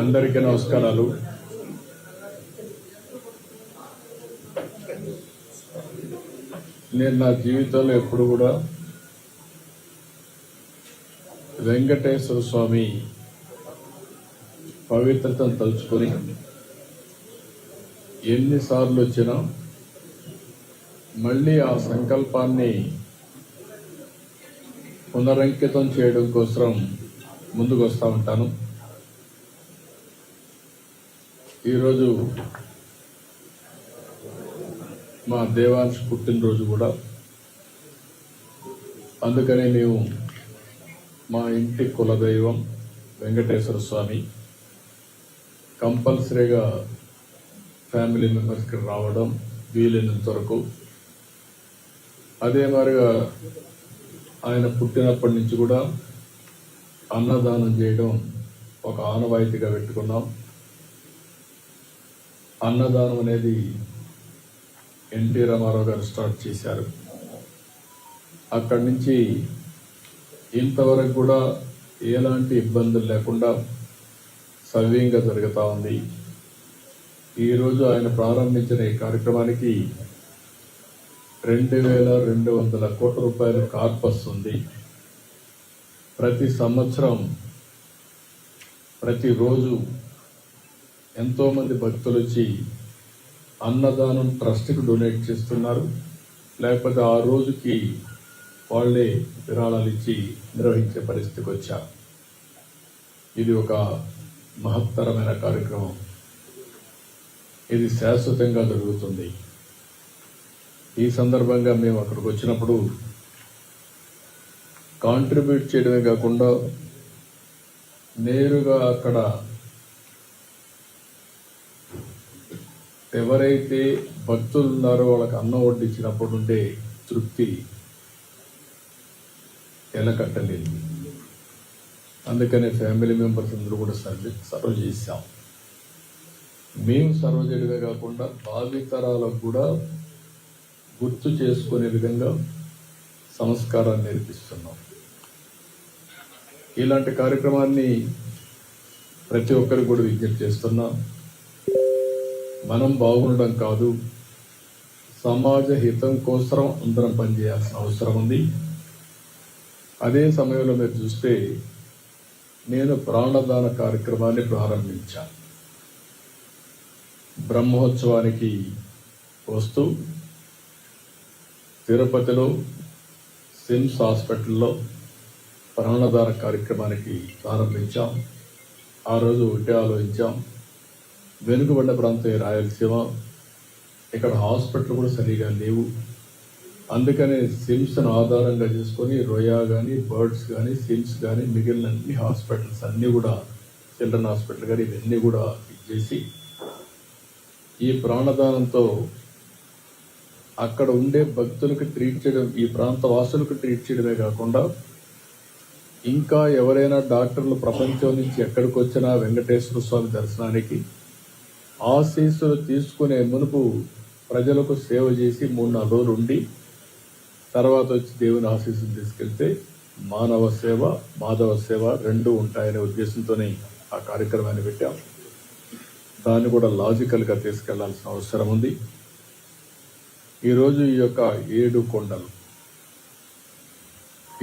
అందరికీ నమస్కారాలు. నేను నా జీవితంలో ఎప్పుడు కూడా వెంకటేశ్వర స్వామి పవిత్రతను తలుచుకొని ఎన్నిసార్లు వచ్చినా మళ్ళీ ఆ సంకల్పాన్ని పునరంకితం చేయడం కోసం ముందుకు వస్తూ ఉంటాను. ఈరోజు మా దేవాంశ్ పుట్టినరోజు కూడా. అందుకనే మేము మా ఇంటి కులదైవం వెంకటేశ్వర స్వామి కంపల్సరీగా ఫ్యామిలీ మెంబర్స్కి రావడం వీలైనంత వరకు. అదే మాదిరిగా ఆయన పుట్టినప్పటి నుంచి కూడా అన్నదానం చేయడం ఒక ఆనవాయితీగా పెట్టుకున్నాం. అన్నదానం అనేది ఎన్టీ రామారావు గారు స్టార్ట్ చేశారు. అక్కడి నుంచి ఇంతవరకు కూడా ఎలాంటి ఇబ్బందులు లేకుండా సవ్యంగా జరుగుతూ ఉంది. ఈరోజు ఆయన ప్రారంభించిన ఈ కార్యక్రమానికి రెండు వేల రెండు వందల కోట్ల రూపాయల కార్పస్ ఉంది. ప్రతి సంవత్సరం ప్రతిరోజు ఎంతోమంది భక్తులు వచ్చి అన్నదానం ట్రస్ట్కి డొనేట్ చేస్తున్నారు. లేకపోతే ఆ రోజుకి వాళ్ళే విరాళాలు ఇచ్చి నిర్వహించే పరిస్థితికి వచ్చారు ఇది ఒక మహత్తరమైన కార్యక్రమం. ఇది శాశ్వతంగా జరుగుతుంది. ఈ సందర్భంగా మేము అక్కడికి వచ్చినప్పుడు కాంట్రిబ్యూట్ చేయడమే కాకుండా నేరుగా అక్కడ ఎవరైతే భక్తులు ఉన్నారో వాళ్ళకి అన్నం వడ్డించినప్పుడు ఉండే తృప్తి ఎలకట్టలేదు. అందుకనే ఫ్యామిలీ మెంబర్స్ అందరూ కూడా సర్వ్ సర్వ్ చేశాం. మేము సర్వ్ చేయడమే కాకుండా భావితరాలకు కూడా గుర్తు చేసుకునే విధంగా సంస్కారాన్ని నేర్పిస్తున్నాం. ఇలాంటి కార్యక్రమాన్ని ప్రతి ఒక్కరికి కూడా విజ్ఞప్తి చేస్తున్నాం. మనం బాగుండడం కాదు. సమాజ హితం కోసం అందరం పనిచేయాల్సిన అవసరం ఉంది. అదే సమయంలో మీరు చూస్తే నేను ప్రాణదాన కార్యక్రమాన్ని ప్రారంభించాను బ్రహ్మోత్సవానికి వస్తూ తిరుపతిలో సిమ్స్ హాస్పిటల్లో ప్రాణదాన కార్యక్రమానికి ప్రారంభించాం. ఆ రోజు ఒకటే ఆలోచించాం. వెనుకబడ్డ ప్రాంతం ఈ రాయలసీమ ఇక్కడ హాస్పిటల్ కూడా సరిగా లేవు. అందుకనే సిమ్స్ను ఆధారంగా చేసుకొని రొయా కానీ బర్డ్స్ కానీ సిమ్స్ కానీ మిగిలిన అన్ని హాస్పిటల్స్ అన్నీ కూడా చిల్డ్రన్ హాస్పిటల్ కానీ ఇవన్నీ కూడా ఇచ్చేసి ఈ ప్రాణదానంతో అక్కడ ఉండే భక్తులకు ట్రీట్ చేయడం ఈ ప్రాంత వాసులకు ట్రీట్ చేయడమే కాకుండా ఇంకా ఎవరైనా డాక్టర్లు ప్రపంచం నుంచి ఎక్కడికి వచ్చినా వెంకటేశ్వర స్వామి దర్శనానికి ఆశీస్సులు తీసుకునే మునుపు ప్రజలకు సేవ చేసి మూడు నాలుగు రోజులు ఉండి తర్వాత వచ్చి దేవుని ఆశీస్సులు తీసుకెళ్తే మానవ సేవ మాధవ సేవ రెండు ఉంటాయనే ఉద్దేశంతోనే ఆ కార్యక్రమాన్ని పెట్టాం. దాన్ని కూడా లాజికల్గా తీసుకెళ్ళాల్సిన అవసరం ఉంది. ఈరోజు ఈ యొక్క ఏడు కొండలు.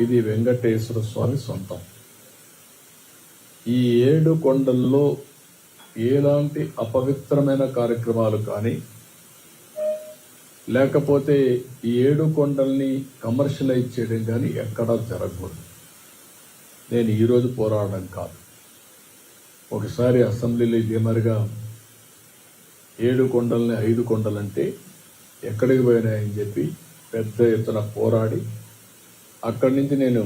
ఇది వెంకటేశ్వర స్వామి సొంతం. ఈ ఏడు కొండల్లో ఎలాంటి అపవిత్రమైన కార్యక్రమాలు కానీ లేకపోతే ఈ ఏడు కొండల్ని కమర్షియలైజ్ చేయడం కానీ ఎక్కడా జరగకూడదు. నేను ఈరోజు పోరాడడం కాదు. ఒకసారి అసెంబ్లీలో ఇదే మరిగా ఏడు కొండల్ని ఐదు కొండలంటే ఎక్కడికి పోయినాయని చెప్పి పెద్ద ఎత్తున పోరాడి అక్కడి నుంచి నేను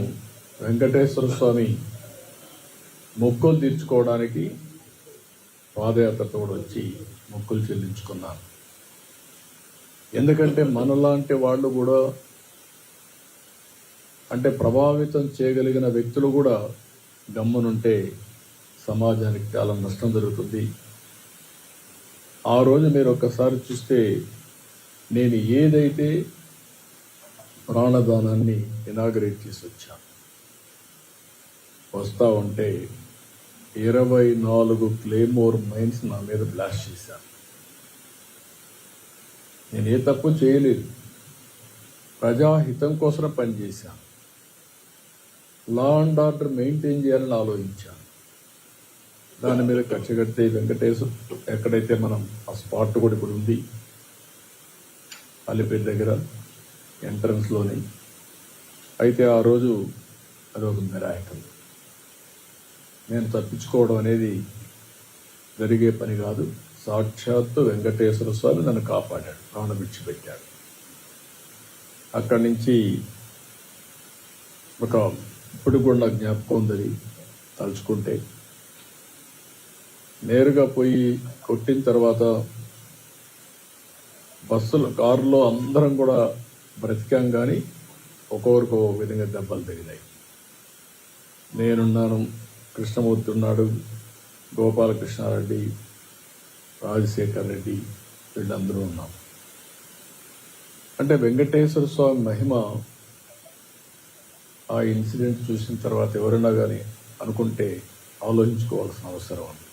వెంకటేశ్వర స్వామి మొక్కులు తీర్చుకోవడానికి పాదయాత్రతో కూడా వచ్చి మొక్కులు చెల్లించుకున్నారు. ఎందుకంటే మనలాంటి వాళ్ళు కూడా అంటే ప్రభావితం చేయగలిగిన వ్యక్తులు కూడా గమ్మునుంటే సమాజానికి చాలా నష్టం జరుగుతుంది. ఆ రోజు మీరు ఒక్కసారి చూస్తే నేను ఏదైతే ప్రాణదానాన్ని ఇనాగరేట్ చేసి వచ్చాను వస్తా ఉంటే ఇరవై నాలుగు క్లేమోర్ మైన్స్ నా మీద బ్లాస్ట్ చేశారు నేను ఏ తప్పు చేయలేదు. ప్రజాహితం కోసం పనిచేశాను లా అండ్ ఆర్డర్ మెయింటైన్ చేయాలని ఆలోచించాను దాని మీద ఖర్చు కడితే వెంకటేశ్వర ఎక్కడైతే మనం ఆ స్పాట్ కూడా ఇప్పుడు ఉంది అలిపేట దగ్గర ఎంట్రన్స్లోని అయితే ఆ రోజు అది ఒక మిరాయకం. నేను తప్పించుకోవడం అనేది జరిగే పని కాదు. సాక్షాత్తు వెంకటేశ్వర స్వామి నన్ను కాపాడాడు ప్రాణం విడిచిపెట్టాడు. అక్కడి నుంచి ఒక ఇప్పుడు కూడా నాకు జ్ఞాపకం ఉందని తలుచుకుంటే నేరుగా పోయి కొట్టిన తర్వాత బస్సులు కారులో అందరం కూడా బ్రతికాం కానీ ఒక్కొక్కరికి ఒక విధంగా దెబ్బలు తగిలాయి. నేనున్నాను కృష్ణమూర్తి ఉన్నాడు గోపాలకృష్ణారెడ్డి రాజశేఖర్ రెడ్డి వీళ్ళందరూ ఉన్నాం. అంటే వెంకటేశ్వర స్వామి మహిమ ఆ ఇన్సిడెంట్ చూసిన తర్వాత ఎవరైనా కానీ అనుకుంటే ఆలోచించుకోవాల్సిన అవసరం ఉంది.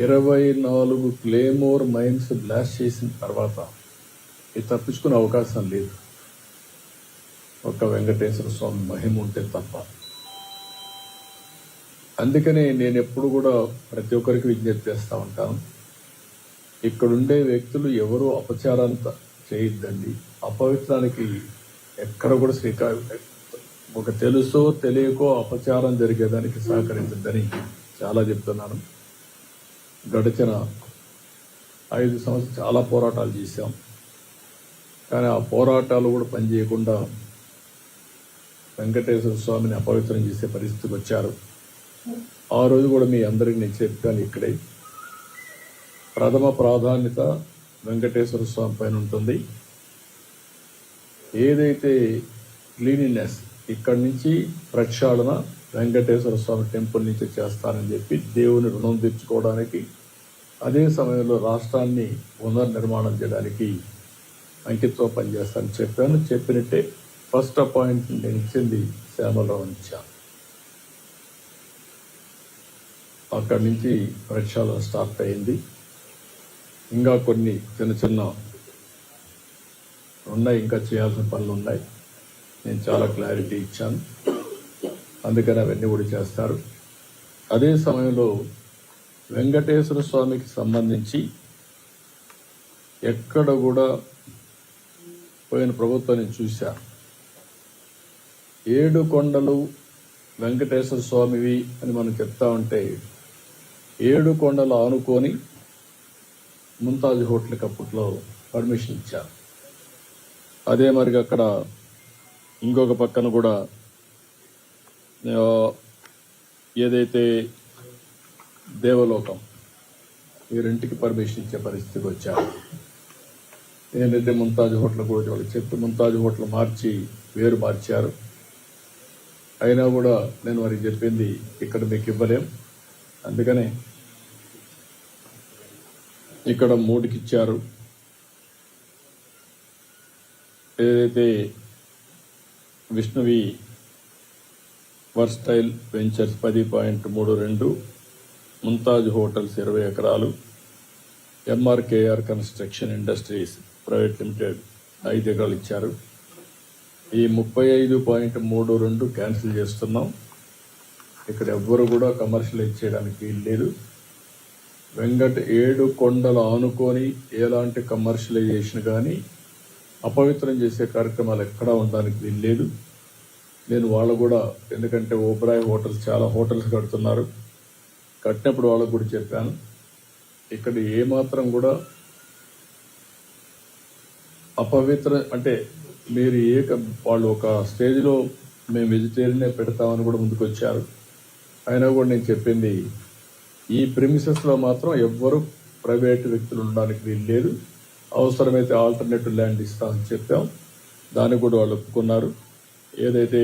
ఇరవై నాలుగు క్లేమోర్ మైన్స్ బ్లాస్ట్ చేసిన తర్వాత ఇది తప్పించుకునే అవకాశం లేదు. ఒక వెంకటేశ్వర స్వామి మహిమ ఉంటే తప్ప. అందుకనే నేను ఎప్పుడు కూడా ప్రతి ఒక్కరికి విజ్ఞప్తి చేస్తూ ఉంటాను. ఇక్కడుండే వ్యక్తులు ఎవరు అపచారంత చేయొద్దండి. అపవిత్రానికి ఎక్కడ కూడా శ్రీకారం ఒక తెలుసో తెలియకో అపచారం జరిగేదానికి సహకరించద్దని చాలా చెప్తున్నాను. గడిచిన ఐదు సంవత్సరాలు చాలా పోరాటాలు చేశాం. కానీ ఆ పోరాటాలు కూడా పనిచేయకుండా వెంకటేశ్వర స్వామిని అపవిత్రం చేసే పరిస్థితికి వచ్చారు. ఆ రోజు కూడా మీ అందరికి నేను చెప్పాను ఇక్కడే. ప్రథమ ప్రాధాన్యత వెంకటేశ్వర స్వామి పైన ఉంటుంది. ఏదైతే క్లీనినెస్ ఇక్కడి నుంచి ప్రక్షాళన వెంకటేశ్వర స్వామి టెంపుల్ నుంచి చేస్తానని చెప్పి దేవుని రుణం తెచ్చుకోవడానికి అదే సమయంలో రాష్ట్రాన్ని పునర్నిర్మాణం చేయడానికి అంకితో పనిచేస్తానని చెప్పాను. చెప్పినట్టే ఫస్ట్ అపాయింట్మెంట్ నేను ఇచ్చింది శ్యామలరావు ఇచ్చాను అక్కడి నుంచి ప్రక్షాళన స్టార్ట్ అయింది. ఇంకా కొన్ని చిన్న చిన్న ఉన్నాయి ఇంకా చేయాల్సిన పనులు ఉన్నాయి. నేను చాలా క్లారిటీ ఇచ్చాను. అందుకని అవన్నీ కూడా చేస్తారు. అదే సమయంలో వెంకటేశ్వర స్వామికి సంబంధించి ఎక్కడ కూడా పోయిన ప్రభుత్వాన్ని చూశాను ఏడు కొండలు వెంకటేశ్వర స్వామివి అని మనం చెప్తా ఉంటే ఏడు కొండలు ఆనుకొని ముంతాజ్ హోటల్కి అప్పట్లో పర్మిషన్ ఇచ్చారు. అదే మరి అక్కడ ఇంకొక పక్కన కూడా ఏదైతే దేవలోకం ఈ రెంటికి పర్మిషన్ ఇచ్చే పరిస్థితికి వచ్చారు. ఏంటంటే ముంతాజ్ హోటల్ కూడా వాళ్ళకి చెప్పి ముంతాజ్ హోటల్ మార్చి వేరు మార్చారు. అయినా కూడా నేను వారికి చెప్పింది ఇక్కడ మీకు ఇవ్వలేం. అందుకనే ఇక్కడ మూడుకి ఇచ్చారు ఏదైతే విష్ణువి వర్స్టైల్ వెంచర్స్ పది పాయింట్ మూడు రెండు ముంతాజ్ హోటల్స్ ఇరవై ఎకరాలు MRKR construction industries private limited ఐదు ఎకరాలు ఇచ్చారు. ఈ ముప్పై ఐదు పాయింట్ మూడు రెండు క్యాన్సిల్ చేస్తున్నాం. ఇక్కడ ఎవ్వరు కూడా కమర్షియలైజ్ చేయడానికి వీలు లేదు వెంకట ఏడు కొండలు ఆనుకొని ఎలాంటి కమర్షియలైజేషన్ కానీ అపవిత్రం చేసే కార్యక్రమాలు ఎక్కడా ఉండడానికి వీలు లేదు నేను వాళ్ళు కూడా ఎందుకంటే ఓబ్రాయ్ హోటల్స్ చాలా హోటల్స్ కడుతున్నారు. కట్టినప్పుడు వాళ్ళకు కూడా చెప్పాను. ఇక్కడ ఏమాత్రం కూడా అపవిత్ర అంటే మీరు ఏ వాళ్ళు ఒక స్టేజ్లో మేము వెజిటేరియనే పెడతామని కూడా ముందుకు వచ్చారు అయినా కూడా నేను చెప్పింది ఈ ప్రిమిసెస్లో మాత్రం ఎవ్వరు ప్రైవేట్ వ్యక్తులు ఉండడానికి వీలు లేదు. అవసరమైతే ఆల్టర్నేటివ్ ల్యాండ్ ఇస్తామని చెప్పాం. దాన్ని కూడా వాళ్ళు ఒప్పుకున్నారు. ఏదైతే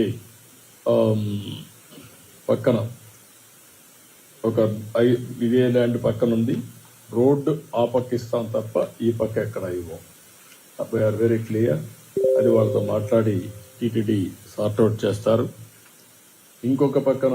పక్కన ఒక ఐ ఇదే ల్యాండ్ పక్కన ఉంది రోడ్డు ఆ పక్క ఇస్తాం తప్ప ఈ పక్క ఎక్కడ ఇవ్వం. ఆర్ వెరీ క్లియర్ అది వాళ్ళతో మాట్లాడి టీటీడీ సార్ట్అవుట్ చేస్తారు. ఇంకొక పక్కన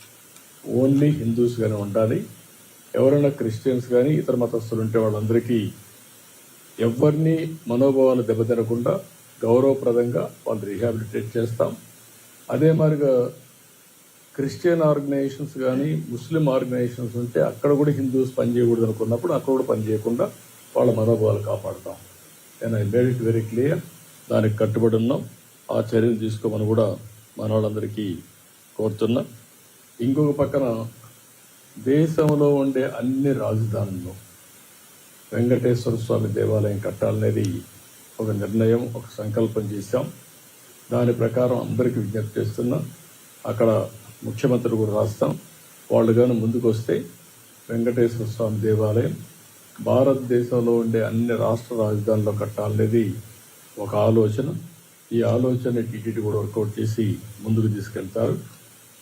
ఓన్లీ హిందూస్ కానీ ఉండాలి. ఎవరైనా క్రిస్టియన్స్ కానీ ఇతర మతస్థులు ఉంటే వాళ్ళందరికీ ఎవరిని మనోభావాలు దెబ్బతినకుండా గౌరవప్రదంగా వాళ్ళు రీహాబిలిటేట్ చేస్తాం. అదే మాదిరిగా క్రిస్టియన్ ఆర్గనైజేషన్స్ కానీ ముస్లిం ఆర్గనైజేషన్స్ ఉంటే అక్కడ కూడా హిందూస్ పనిచేయకూడదు అనుకున్నప్పుడు అక్కడ కూడా పనిచేయకుండా వాళ్ళ మనోభావాలు కాపాడుతాం. నేను I made it very clear దానికి కట్టుబడి ఉన్నాం. ఆ చర్యలు తీసుకోమని కూడా మన వాళ్ళందరికీ కోరుతున్నాం. ఇంకొక పక్కన దేశంలో ఉండే అన్ని రాజధానుల్లో వెంకటేశ్వర స్వామి దేవాలయం కట్టాలనేది ఒక నిర్ణయం ఒక సంకల్పం చేశాం. దాని ప్రకారం అందరికీ విజ్ఞప్తి చేస్తున్నా అక్కడ ముఖ్యమంత్రి కూడా రాస్తాం. వాళ్ళు కానీ ముందుకు వస్తే వెంకటేశ్వర స్వామి దేవాలయం భారతదేశంలో ఉండే అన్ని రాష్ట్ర రాజధానిలో కట్టాలనేది ఒక ఆలోచన. ఈ ఆలోచన టీటీడీ కూడా వర్కౌట్ చేసి ముందుకు తీసుకెళ్తారు.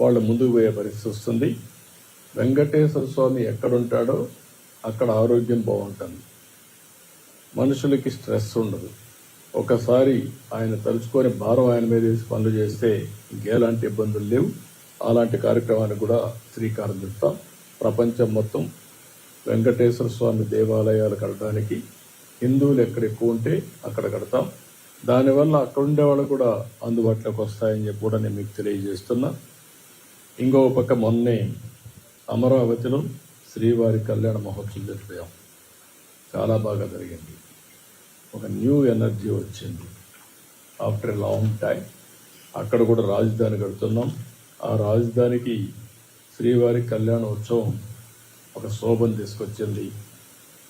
వాళ్ళు ముందుకు పోయే పరిస్థితి వస్తుంది. వెంకటేశ్వర స్వామి ఎక్కడుంటాడో అక్కడ ఆరోగ్యం బాగుంటుంది. మనుషులకి స్ట్రెస్ ఉండదు. ఒకసారి ఆయన తలుచుకొని భారం ఆయన మీద వేసి పనులు చేస్తే ఇంకేలాంటి ఇబ్బందులు లేవు. అలాంటి కార్యక్రమానికి కూడా శ్రీకారం చుట్టాం. ప్రపంచం మొత్తం వెంకటేశ్వర స్వామి దేవాలయాలు కట్టడానికి హిందువులు ఎక్కడ ఎక్కువ ఉంటే అక్కడ కడతాం. దానివల్ల అక్కడ ఉండే వాళ్ళు కూడా అందుబాటులోకి వస్తాయని చెప్పి కూడా నేను మీకు తెలియజేస్తున్నా. ఇంకో పక్క మొన్నే అమరావతిలో శ్రీవారి కళ్యాణ మహోత్సవం జరిపాం. చాలా బాగా జరిగింది. ఒక న్యూ ఎనర్జీ వచ్చింది. ఆఫ్టర్ లాంగ్ టైం అక్కడ కూడా రాజధాని కడుతున్నాం. ఆ రాజధానికి శ్రీవారి కళ్యాణ ఉత్సవం ఒక శోభను తీసుకొచ్చింది.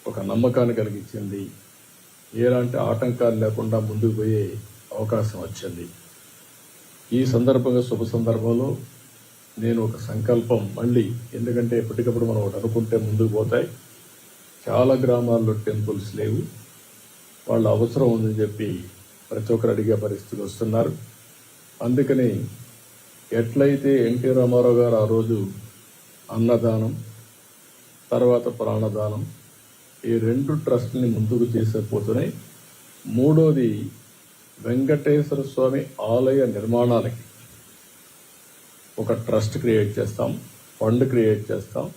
ఒక నమ్మకాన్ని కలిగించింది. ఎలాంటి ఆటంకాలు లేకుండా ముందుకు పోయే అవకాశం వచ్చింది. ఈ సందర్భంగా శుభ సందర్భంలో నేను ఒక సంకల్పం మళ్ళీ ఎందుకంటే ఎప్పటికప్పుడు మనం ఒకటి అనుకుంటే ముందుకు పోతాయి. చాలా గ్రామాల్లో టెంపుల్స్ లేవు. వాళ్ళ అవసరం ఉందని చెప్పి ప్రతి ఒక్కరు అడిగే పరిస్థితి వస్తున్నారు. అందుకని ఎట్లయితే ఎన్టీ రామారావు గారు ఆ రోజు అన్నదానం తర్వాత ప్రాణదానం ఈ రెండు ట్రస్ట్ని ముందుకు తీసుకుపోతున్నాయి. మూడోది వెంకటేశ్వర స్వామి ఆలయ నిర్మాణాలకి. ఒక ట్రస్ట్ క్రియేట్ చేస్తాం ఫండ్ క్రియేట్ చేస్తాం.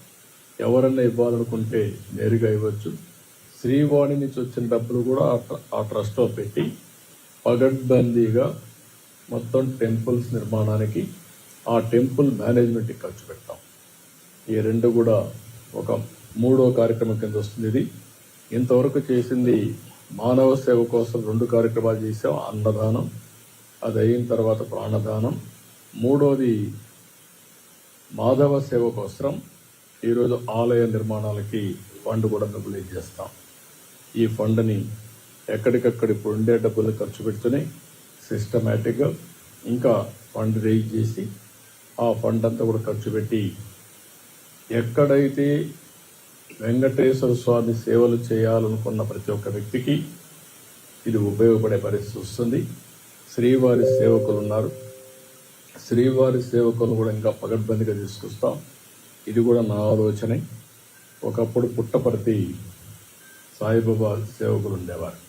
ఎవరన్నా ఇవ్వాలనుకుంటే నేరుగా ఇవ్వచ్చు. శ్రీవాణి నుంచి వచ్చిన డబ్బులు కూడా ఆ ట్ర- ఆ ట్రస్ట్లో పెట్టి పగడ్బందీగా మొత్తం టెంపుల్స్ నిర్మాణానికి ఆ టెంపుల్ మేనేజ్మెంట్కి ఖర్చు పెడతాం. ఈ రెండు కూడా ఒక మూడో కార్యక్రమం కింద వస్తుంది ఇది. ఇంతవరకు చేసింది మానవ సేవ కోసం రెండు కార్యక్రమాలు చేసాం అన్నదానం. అది అయిన తర్వాత ప్రాణదానం. మూడోది మాధవ సేవ కోసం ఈరోజు ఆలయ నిర్మాణాలకి ఫండ్ కూడా మొబిలైజ్ చేస్తాం. ఈ ఫండ్ని ఎక్కడికక్కడ ఇప్పుడు ఉండే డబ్బులు ఖర్చు పెడుతూనే సిస్టమేటిక్గా ఇంకా ఫండ్ రేజ్ చేసి ఆ ఫండ్ అంతా కూడా ఖర్చు పెట్టి ఎక్కడైతే వెంకటేశ్వర స్వామి సేవలు చేయాలనుకున్న ప్రతి ఒక్క వ్యక్తికి ఇది ఉపయోగపడే పరిస్థితి వస్తుంది. శ్రీవారి సేవకులు ఉన్నారు. శ్రీవారి సేవకులు కూడా ఇంకా పగడ్బందీగా తీసుకొస్తాం. ఇది కూడా నా ఆలోచనే. ఒకప్పుడు పుట్టపర్తి సాయిబాబా సేవకులు ఉండేవారు.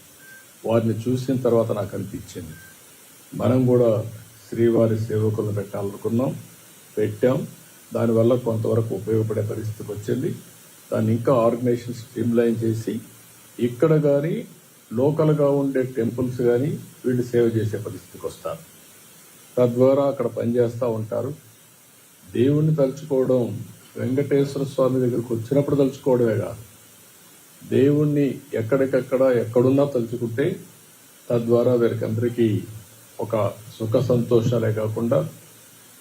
వారిని చూసిన తర్వాత నాకు అనిపించింది. మనం కూడా శ్రీవారి సేవకులను పెట్టాలనుకున్నాం పెట్టాం. దానివల్ల కొంతవరకు ఉపయోగపడే పరిస్థితికి వచ్చింది. దాన్ని ఇంకా ఆర్గనైజేషన్ స్ట్రీమ్లైన్ చేసి ఇక్కడ కానీ లోకల్గా ఉండే టెంపుల్స్ కానీ వీళ్ళు సేవ చేసే పరిస్థితికి వస్తారు. తద్వారా అక్కడ పనిచేస్తూ ఉంటారు. దేవుణ్ణి తలుచుకోవడం వెంకటేశ్వర స్వామి దగ్గరికి వచ్చినప్పుడు తలుచుకోవడమే కాదు. దేవుణ్ణి ఎక్కడికక్కడ ఎక్కడున్నా తలుచుకుంటే తద్వారా వీరికి అందరికీ ఒక సుఖ సంతోషాలే కాకుండా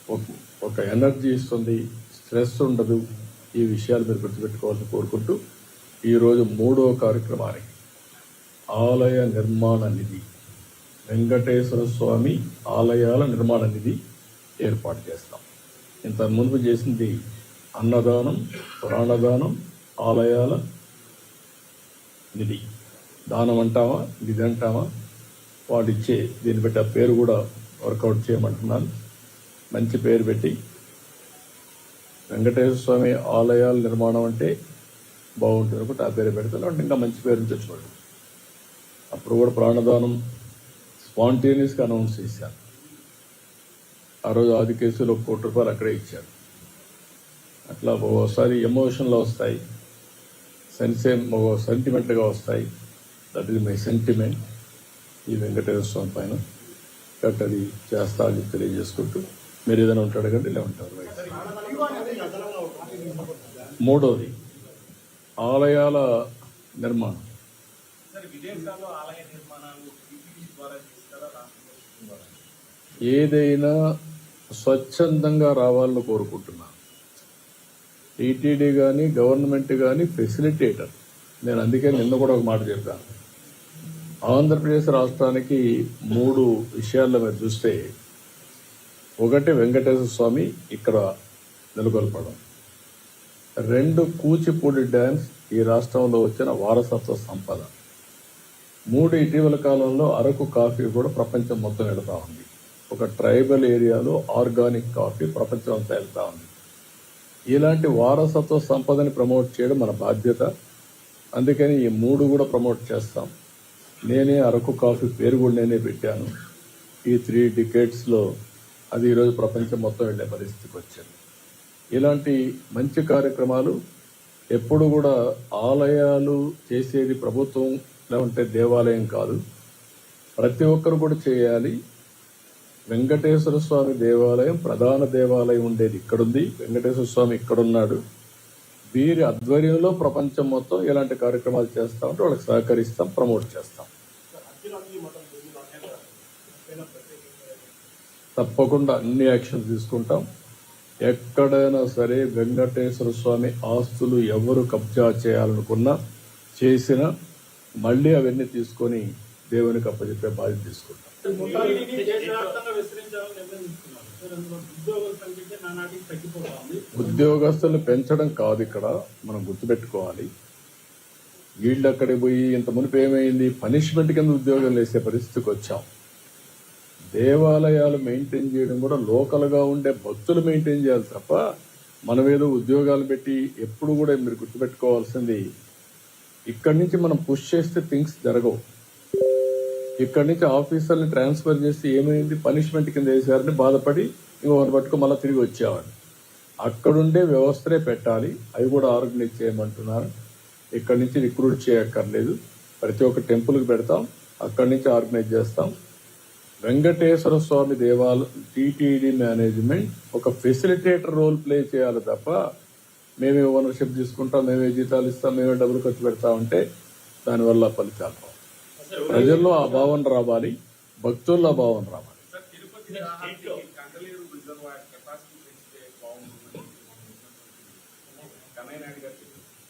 ఒక- ఒక ఎనర్జీ ఇస్తుంది స్ట్రెస్ ఉండదు. ఈ విషయాలు మీరు గుర్తుపెట్టుకోవాలని కోరుకుంటూ ఈరోజు మూడో కార్యక్రమానికి ఆలయ నిర్మాణ నిధి వెంకటేశ్వర స్వామి ఆలయాల నిర్మాణ నిధి ఏర్పాటు చేస్తాం. ఇంత మునుపు చేసింది అన్నదానం ప్రాణదానం ఆలయాల నిధి. దానం అంటామా నిధి అంటామా వాడు ఇచ్చే దీన్ని బట్టి ఆ పేరు కూడా వర్కౌట్ చేయమంటున్నాను. మంచి పేరు పెట్టి వెంకటేశ్వర స్వామి ఆలయాల నిర్మాణం అంటే బాగుంటుంది అనుకుంటే ఆ పేరు పెడతాను. అంటే ఇంకా మంచి పేరు తెచ్చుకోండి. అప్పుడు కూడా ప్రాణదానం స్పాంటేనియస్గా అనౌన్స్ చేశాను ఆ రోజు ఆది కేసులో ఒక కోటి రూపాయలు అక్కడే ఇచ్చారు. అట్లా ఒక్కోసారి ఎమోషన్లో వస్తాయి. సెన్సే సెంటిమెంట్గా వస్తాయి. That is my sentiment. ఈ వెంకటేశ్వర స్వామి పైన కట్ అది చేస్తా అని తెలియజేసుకుంటూ మీరు ఏదైనా ఉంటాడు కంటే ఇలా ఉంటారు. మూడోది ఆలయాల నిర్మాణం సార్ విదేశాల్లో ఆలయ నిర్మాణాలు PPP ద్వారా చేస్తారా రాష్ట్ర ద్వారా ఏదైనా స్వచ్ఛందంగా రావాలని కోరుకుంటున్నాను టీటీడీ కానీ గవర్నమెంట్ కానీ ఫెసిలిటేటర్. నేను అందుకే నిన్న కూడా ఒక మాట చెప్పాను. ఆంధ్రప్రదేశ్ రాష్ట్రానికి మూడు విషయాల్లో మీరు చూస్తే ఒకటి వెంకటేశ్వర స్వామి ఇక్కడ నెలకొల్పడం. రెండు కూచిపూడి డ్యాన్స్ ఈ రాష్ట్రంలో వచ్చిన వారసత్వ సంపద. మూడు ఇటీవల కాలంలో అరకు కాఫీ కూడా ప్రపంచం మొత్తం ఎడతా ఉంది. ఒక ట్రైబల్ ఏరియాలో ఆర్గానిక్ కాఫీ ప్రపంచం అంతా వెళ్తూ ఉంది. ఇలాంటి వారసత్వ సంపదని ప్రమోట్ చేయడం మన బాధ్యత. అందుకని ఈ మూడు కూడా ప్రమోట్ చేస్తాం. నేనే అరకు కాఫీ పేరు కూడా నేనే పెట్టాను. ఈ త్రీ డికేట్స్లో అది ఈరోజు ప్రపంచం మొత్తం వెళ్ళే పరిస్థితికి వచ్చింది. ఇలాంటి మంచి కార్యక్రమాలు ఎప్పుడు కూడా ఆలయాలు చేసేది ప్రభుత్వం లేకుంటే దేవాలయం కాదు. ప్రతి ఒక్కరు కూడా చేయాలి. వెంకటేశ్వర స్వామి దేవాలయం ప్రధాన దేవాలయం ఉండేది ఇక్కడుంది. వెంకటేశ్వర స్వామి ఇక్కడున్నాడు. వీరి ఆధ్వర్యంలో ప్రపంచం మొత్తం ఇలాంటి కార్యక్రమాలు చేస్తా ఉంటే వాళ్ళకి సహకరిస్తాం ప్రమోట్ చేస్తాం. తప్పకుండా అన్ని యాక్షన్స్ తీసుకుంటాం. ఎక్కడైనా సరే వెంకటేశ్వర స్వామి ఆస్తులు ఎవరు కబ్జా చేయాలనుకున్నా చేసినా మళ్ళీ అవన్నీ తీసుకొని దేవునికి అప్పచెప్పే బాధ్యత తీసుకుంటాం. ఉద్యోగస్తులు ఉద్యోగస్తులను పెంచడం కాదు ఇక్కడ మనం గుర్తుపెట్టుకోవాలి. వీళ్ళు అక్కడికి పోయి ఇంత మునిపి ఏమైంది? పనిష్మెంట్ కింద ఉద్యోగం వేసే పరిస్థితికి వచ్చాం. దేవాలయాలు మెయింటైన్ చేయడం కూడా లోకల్గా ఉండే భక్తులు మెయింటైన్ చేయాలి తప్ప మనం ఏదో ఉద్యోగాలు పెట్టి ఎప్పుడు కూడా మీరు గుర్తుపెట్టుకోవాల్సింది ఇక్కడి నుంచి మనం పుష్ చేస్తే థింగ్స్ జరగవు. ఇక్కడి నుంచి ఆఫీసర్ని ట్రాన్స్ఫర్ చేసి ఏమైంది? పనిష్మెంట్ కింద వేసారని బాధపడి ఇంకొకరిని పట్టుకు మళ్ళీ తిరిగి వచ్చేవాడు అక్కడుండే వ్యవస్థనే పెట్టాలి. అవి కూడా ఆర్గనైజ్ చేయమంటున్నారు. ఇక్కడి నుంచి రిక్రూట్ చేయక్కర్లేదు. ప్రతి ఒక్క టెంపుల్కి పెడతాం. అక్కడి నుంచి ఆర్గనైజ్ చేస్తాం. వెంకటేశ్వర స్వామి దేవాలయం టీటీడీ మేనేజ్మెంట్ ఒక ఫెసిలిటేటర్ రోల్ ప్లే చేయాలి తప్ప మేమే ఓనర్షిప్ తీసుకుంటాం మేమే జీతాలు ఇస్తాం మేమే డబ్బులు ఖర్చు పెడతా ఉంటే దానివల్ల ఫలితాలు ప్రజల్లో ఆ భావన రావాలి భక్తుల్లో ఆ భావన రావాలి.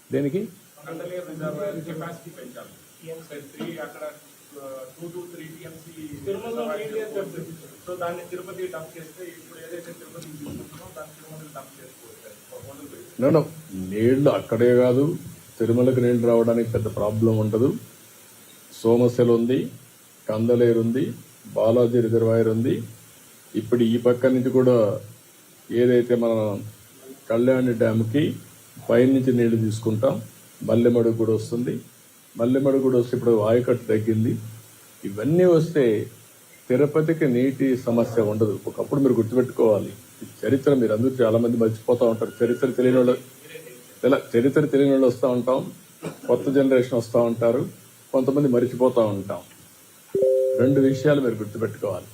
దేనికి సో దాన్ని తిరుపతి డంప్ చేస్తే ఇప్పుడు ఏదైతే తిరుపతి తీసుకుంటున్నామో దాన్ని తిరుమలకి డంప్ చేసుకోవచ్చు సార్ వనరులు పెంచి. నేను నీళ్ళు అక్కడే కాదు తిరుమలకి నీళ్ళు రావడానికి పెద్ద ప్రాబ్లం ఉండదు సోమశిల ఉంది కందలేరు ఉంది బాలాజీ రిజర్వాయర్ ఉంది ఇప్పుడు ఈ పక్క నుంచి కూడా ఏదైతే మన కళ్యాణి డ్యామ్కి పైనుంచి నీళ్ళు తీసుకుంటాం మల్లెమడుగు కూడా వస్తుంది. మల్లెమడుగు కూడా వస్తే ఇప్పుడు ఆయకట్టు తగ్గింది. ఇవన్నీ వస్తే తిరుపతికి నీటి సమస్య ఉండదు. ఒకప్పుడు మీరు గుర్తుపెట్టుకోవాలి ఈ చరిత్ర మీరు అందరూ చాలా మంది మర్చిపోతూ ఉంటారు. చరిత్ర తెలియని వాళ్ళు చరిత్ర తెలియని వాళ్ళు వస్తూ ఉంటాం. కొత్త జనరేషన్ వస్తూ ఉంటారు. కొంతమంది మర్చిపోతూ ఉంటాం. రెండు విషయాలు మీరు గుర్తుపెట్టుకోవాలి.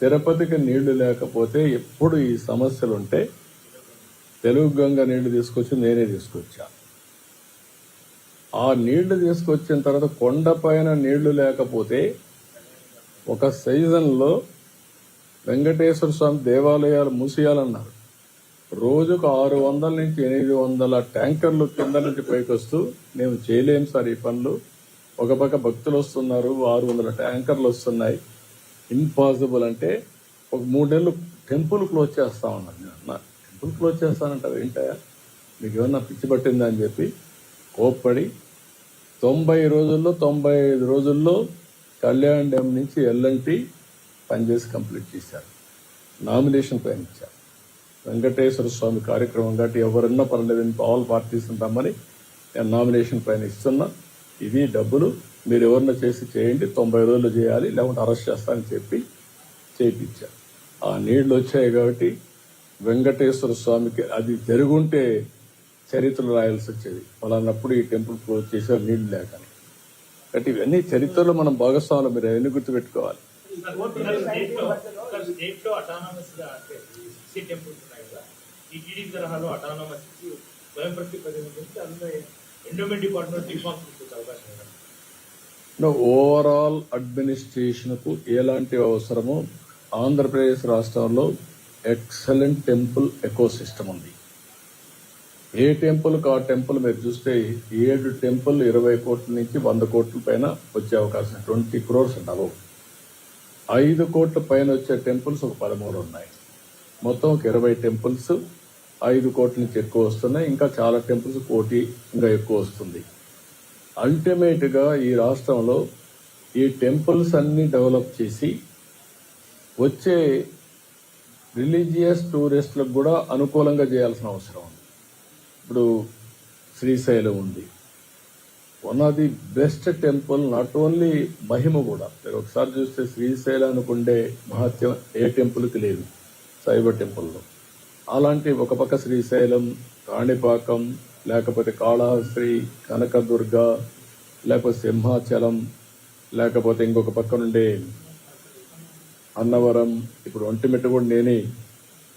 తిరుపతికి నీళ్ళు లేకపోతే ఎప్పుడు ఈ సమస్యలు ఉంటే తెలుగు గంగ నీళ్ళు తీసుకొచ్చి నేనే తీసుకొచ్చా. ఆ నీళ్ళు తీసుకొచ్చిన తర్వాత కొండ పైన నీళ్ళు లేకపోతే ఒక సీజన్లో వెంకటేశ్వర స్వామి దేవాలయాలు మూసేయాలన్నారు. రోజుకు ఆరు వందల నుంచి ఎనిమిది వందల ట్యాంకర్లు కింద నుంచి పైకి వస్తూ మేము చేయలేము సార్ ఈ పనులు. ఒక పక్క భక్తులు వస్తున్నారు ఆరు వందల ట్యాంకర్లు వస్తున్నాయి. ఇంపాసిబుల్ అంటే ఒక మూడు నెలలు టెంపుల్ క్లోజ్ చేస్తా ఉన్నాను నేను టెంపుల్ క్లోజ్ చేస్తానంటారు ఏంటయ్యా? మీకు ఏమన్నా పిచ్చి పట్టిందా అని చెప్పి కోప్పడి తొంభై రోజుల్లో తొంభై ఐదు రోజుల్లో కళ్యాణ్ డ్యామ్ నుంచి ఎల్ఎన్టీ పనిచేసి కంప్లీట్ చేశారు. నామినేషన్ పైన ఇచ్చారు. వెంకటేశ్వర స్వామి కార్యక్రమం కాబట్టి ఎవరన్నా పర్లేదని ఆల్ పార్టీస్ ఉంటామని నేను నామినేషన్ పైన ఇస్తున్నా. ఇది డబ్బులు మీరు ఎవరినో చేసి చేయండి తొంభై రోజులు చేయాలి లేకుంటే అరెస్ట్ చేస్తానని చెప్పి చేయించారు ఆ నీళ్ళు వచ్చాయి కాబట్టి వెంకటేశ్వర స్వామికి అది జరుగుంటే చరిత్రలు రాయాల్సి వచ్చేది. వాళ్ళన్నప్పుడు ఈ టెంపుల్ క్లోజ్ చేశారు నీళ్ళు లేక. కాబట్టి ఇవన్నీ చరిత్రలో మనం భాగస్వాములు మీరు అవన్నీ గుర్తుపెట్టుకోవాలి. ఈ టీడీ తరహాలో అటానమస్ స్వయం ప్రతిపదించి అందులో ఎండోమెంట్ డిపార్ట్మెంట్ అవకాశం ఓవరాల్ అడ్మినిస్ట్రేషన్కు ఎలాంటి అవసరమో ఆంధ్రప్రదేశ్ రాష్ట్రంలో ఎక్సలెంట్ టెంపుల్ ఎకో సిస్టమ్ ఉంది. ఏ టెంపుల్ ఆ టెంపుల్ మీరు చూస్తే ఏడు టెంపుల్ ఇరవై కోట్ల నుంచి వంద కోట్ల పైన వచ్చే అవకాశం ట్వంటీ క్రోర్స్ ఉండవు ఐదు కోట్ల పైన వచ్చే టెంపుల్స్ ఒక పదమూడు ఉన్నాయి. మొత్తం ఒక ఇరవై టెంపుల్స్ ఐదు కోట్ల నుంచి ఎక్కువ వస్తున్నాయి. ఇంకా చాలా టెంపుల్స్ కోటి ఇంకా ఎక్కువ వస్తుంది. అల్టిమేట్గా ఈ రాష్ట్రంలో ఈ టెంపుల్స్ అన్ని డెవలప్ చేసి వచ్చే రిలీజియస్ టూరిస్టులకు కూడా అనుకూలంగా చేయాల్సిన అవసరం ఉంది. ఇప్పుడు శ్రీశైలం ఉంది. One of the best temple not only మహిమ కూడా. మీరు ఒకసారి చూస్తే శ్రీశైలానికి ఉండే మహత్యం ఏ టెంపుల్కి లేదు. సైబర్ టెంపుల్లో. అలాంటి ఒక పక్క శ్రీశైలం కాణిపాకం లేకపోతే కాళహస్త్రి కనకదుర్గ లేకపోతే సింహాచలం లేకపోతే ఇంకొక పక్క నుండి అన్నవరం. ఇప్పుడు ఒంటిమెట్టు కూడా నేనే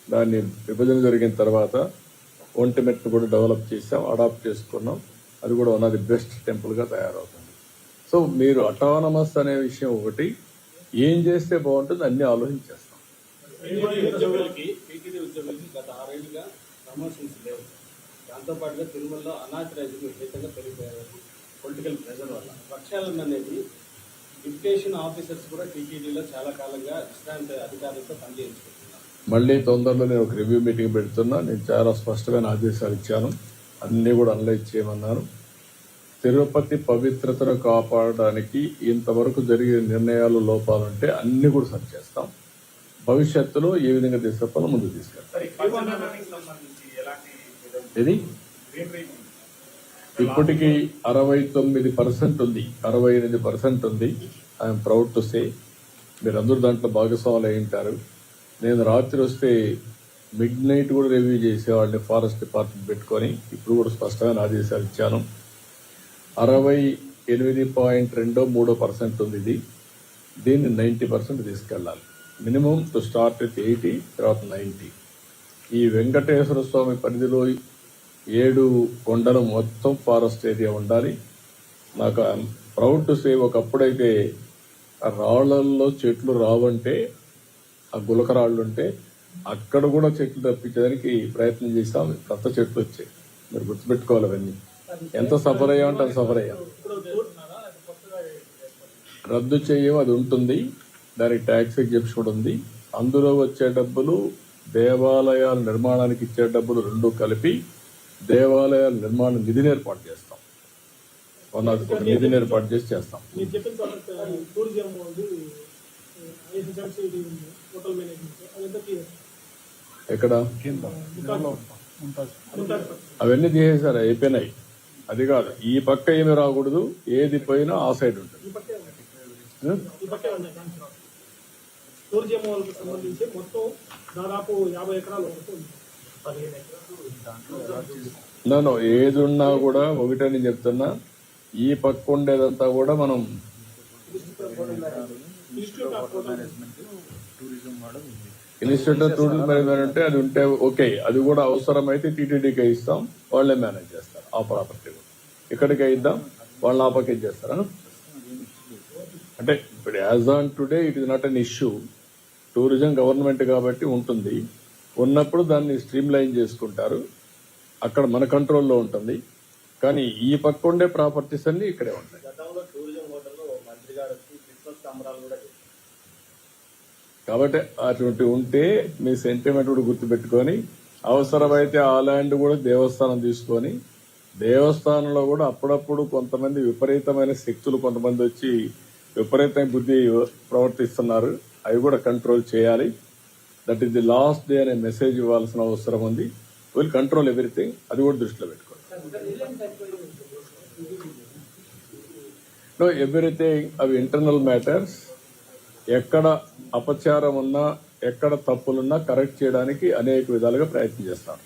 దాన్ని విభజన జరిగిన తర్వాత ఒంటిమిట్ట కూడా డెవలప్ చేసాం అడాప్ట్ చేసుకున్నాం. అది కూడా వన్ ఆఫ్ ది బెస్ట్ టెంపుల్గా తయారవుతుంది. సో మీరు అటానమస్ అనే విషయం ఒకటి ఏం చేస్తే బాగుంటుంది అన్ని ఆలోచించేస్తాం ఉద్యోగులకి పీటీడీ ఉద్యోగులకి గత ఆరేళ్ళుగా ప్రమోషన్స్ లేవు. దాంతోపాటుగా తిరుమలలో అనాథరైజింగ్ విపరీతంగా పెరిగిపోయారు. పొలిటికల్ ప్రెజర్ వల్ల ప్రక్షాళన అనేది డిప్యుటేషన్ ఆఫీసర్స్ కూడా టీటీడీలో చాలా కాలంగా విశ్రాంతి అధికారులతో పనిచేయించుకుంటున్నారు. మళ్ళీ తొందరలో నేను ఒక రివ్యూ మీటింగ్ పెడుతున్నా. నేను చాలా స్పష్టమైన ఆదేశాలు ఇచ్చాను. అన్నీ కూడా అనలైజ్ చేయమన్నాను తిరుపతి పవిత్రతను కాపాడడానికి ఇంతవరకు జరిగిన నిర్ణయాలు లోపాలుంటే అన్నీ కూడా సరి చేస్తాం. భవిష్యత్తులో ఏ విధంగా తీసుకెళ్తాలో ముందుకు తీసుకెళ్తాం సరే పర్సనాలిటీకి సంబంధించి ఎలాంటి ఇది ఇప్పటికి అరవై తొమ్మిది పర్సెంట్ ఉంది. అరవై ఎనిమిది పర్సెంట్ ఉంది. I'm proud to say. మీరందరూ దాంట్లో భాగస్వాములు అయి ఉంటారు. నేను రాత్రి వస్తే మిడ్ నైట్ కూడా రివ్యూ చేసేవాడిని ఫారెస్ట్ డిపార్ట్మెంట్ పెట్టుకొని. ఇప్పుడు కూడా స్పష్టమైన ఆదేశాలు ఇచ్చాను. అరవై ఎనిమిది పాయింట్ రెండో మూడో పర్సెంట్ ఉంది ఇది. దీన్ని నైంటీ పర్సెంట్ తీసుకెళ్ళాలి. Minimum to start with eighty తర్వాత నైంటీ. ఈ వెంకటేశ్వర స్వామి పరిధిలో ఏడు కొండలు మొత్తం ఫారెస్ట్ ఏరియా ఉండాలి. నాకు ప్రౌడ్ టు సే ఒకప్పుడైతే ఆ రాళ్ళల్లో చెట్లు రావంటే ఆ గులక రాళ్ళు ఉంటే అక్కడ కూడా చెట్లు తప్పించడానికి ప్రయత్నం చేస్తాం కొత్త చెట్లు వచ్చాయి. మీరు గుర్తుపెట్టుకోవాలి అవన్నీ. ఎంత సఫర్ అయ్యామంటే అంత సఫర్ అయ్యాం. రద్దు చేయం అది ఉంటుంది. దానికి ట్యాక్స్ ఎగ్జిబిషన్ కూడా ఉంది. అందులో వచ్చే డబ్బులు దేవాలయాల నిర్మాణానికి ఇచ్చే డబ్బులు రెండు కలిపి దేవాలయాల నిర్మాణ నిధిని ఏర్పాటు చేస్తాం. వన్ ఆఫ్ నిధిని ఏర్పాటు చేసి చేస్తాం. ఎక్కడ? అవన్నీ చేసేసారు? అయిపోయినాయి. అది కాదు. ఈ పక్క ఏమి రాకూడదు. ఏది పోయినా ఆ సైడ్ ఉంటుంది ఈ పట్టే ఈ పక్కే ఉన్నాయి కాంచనాలు టూరిజం సంబంధించి మొత్తం దాదాపు యాభై ఎకరాల వరకు ఉంది. పదిహేను ఎకరాలు నన్ను ఏది ఉన్నా కూడా ఒకటే నేను చెప్తున్నా. ఈ పక్క ఉండేదంతా కూడా మనం ఇన్స్టిట్యూట్ ఆఫ్ టూరిజం మేనేజ్మెంట్ అంటే అది ఉంటే ఓకే అది కూడా అవసరమైతే టీటీడీకి ఇస్తాం వాళ్ళే మేనేజ్ చేస్తారు ఆ ప్రాపర్టీ ఇక్కడికి ఇద్దాం వాళ్ళు ఆ పక్క చేస్తారా అంటే ఇప్పుడు as on today it is not an issue. Tourism government కాబట్టి ఉంటుంది. ఉన్నప్పుడు దాన్ని స్ట్రీమ్ లైన్ చేసుకుంటారు. అక్కడ మన కంట్రోల్లో ఉంటుంది. కానీ ఈ పక్క ఉండే ప్రాపర్టీస్ అన్ని ఇక్కడే ఉంటాయి. కాబట్టి అటువంటి ఉంటే మీ సెంటిమెంట్ కూడా గుర్తుపెట్టుకొని అవసరమైతే ఆ ల్యాండ్ కూడా దేవస్థానం తీసుకొని దేవస్థానంలో కూడా అప్పుడప్పుడు కొంతమంది విపరీతమైన శక్తులు కొంతమంది వచ్చి విపరీతమైన బుద్ధి ప్రవర్తిస్తున్నారు. అవి కూడా కంట్రోల్ చేయాలి. That is the last day అనే మెసేజ్ ఇవ్వాల్సిన అవసరం ఉంది. విల్ కంట్రోల్ ఎవ్రీథింగ్ అది కూడా దృష్టిలో పెట్టుకోవాలి. నో ఎవ్రీథింగ్ అవి ఇంటర్నల్ మ్యాటర్స్ ఎక్కడ అపచారం ఉన్నా ఎక్కడ తప్పులున్నా కరెక్ట్ చేయడానికి అనేక విధాలుగా ప్రయత్నం చేస్తాను